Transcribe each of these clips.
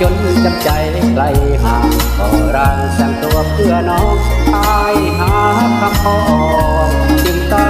จนจำใจไกลห่างบ่อรางสั่งตัวเพื่อน้องตายหาคำพอจึงต้อง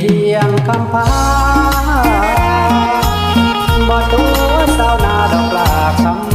เลียงคำพาบ่ตัวสาวนาดอกลาคำ